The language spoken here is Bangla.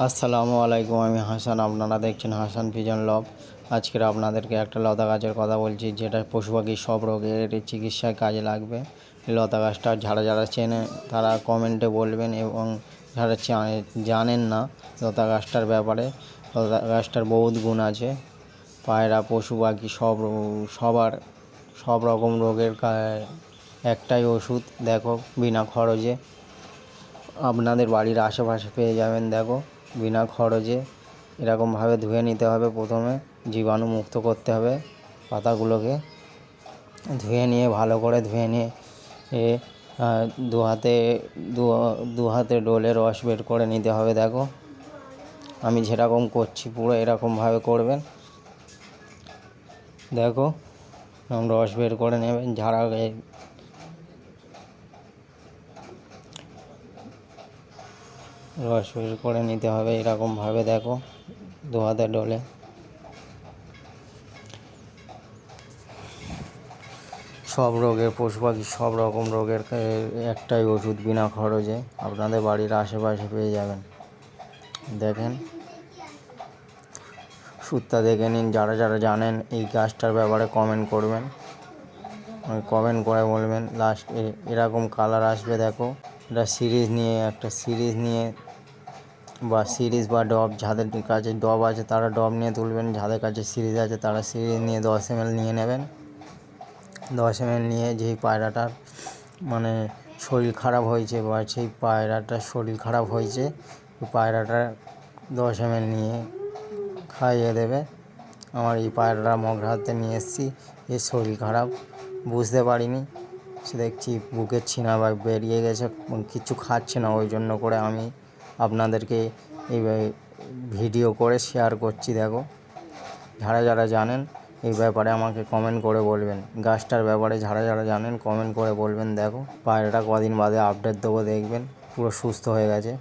আসসালামু আলাইকুম, আমি হাসান। আপনারা দেখছেন হাসান পিজন লব। আজকের আপনাদেরকে একটা লতা গাছের কথা বলছি, যেটা পশু পাখির সব রোগের চিকিৎসায় কাজে লাগবে। লতা গাছটা যারা যারা চেনে, তারা কমেন্টে বলবেন এবং যারা জানেন না লতা গাছটার ব্যাপারে, লতা গাছটার বহুত গুণ আছে। পায়রা, পশু পাখি সব সবার সব রকম রোগের একটাই ওষুধ, দেখো, বিনা খরচে। আপনাদের বাড়ির আশেপাশে পেয়ে যাবেন, দেখো। বিনা খরচে এরকমভাবে ধুয়ে নিতে হবে প্রথমে, জীবাণু মুক্ত করতে হবে পাতাগুলোকে। ধুয়ে নিয়ে, ভালো করে ধুয়ে নিয়ে, এ দু হাতে দু হাতে ডোলে রস বের করে নিতে হবে, দেখো। আমি যেরকম করছি পুরো এরকমভাবে করবেন। দেখো, রস বের করে নেবেন, ঝাড়া রস বের করে নিতে হবে এরকমভাবে, দেখো দু হাতে ডলে। সব রোগের পশু পাখি, সব রকম রোগের একটাই ওষুধ বিনা খরচে আপনাদের বাড়ির আশেপাশে পেয়ে যাবেন। দেখেন সুত্তা দেখে নিন, যারা যারা জানেন এই গাছটার ব্যাপারে কমেন্ট করবেন। কমেন্ট করে বলবেন লাস্ট এরকম কালার আসবে, দেখো। এটা সিরিজ নিয়ে, একটা সিরিজ নিয়ে বা সিরিজ বা ডব যাদের কাছে ডব আছে তারা ডব নিয়ে তুলবেন, যাদের কাছে সিরিজ আছে তারা সিরিজ নিয়ে দশ এম নিয়ে নেবেন। দশ এম নিয়ে যেই পায়রাটার মানে শরীর খারাপ হয়েছে বা সেই পায়রাটার শরীর খারাপ হয়েছে পায়রাটা দশ এম নিয়ে খাইয়ে দেবে। আমার এই পায়রাটা মগরাহাতে নিয়ে এসেছি, এর শরীর খারাপ, বুঝতে পারিনি। সে দেখছি বুকের ছিনা বা বেরিয়ে গেছে কিছু খাচ্ছে না, ওই জন্য করে আমি আপনাদেরকে এই ভিডিও করে শেয়ার করছি, দেখো। যারা যারা জানেন এই ব্যাপারে আমাকে কমেন্ট করে বলবেন। গাছটার ব্যাপারে যারা যারা জানেন কমেন্ট করে বলবেন, দেখো। পায়রাটা কদিন বাদে আপডেট দেবো, দেখবেন। পুরো সুস্থ হয়ে গেছে।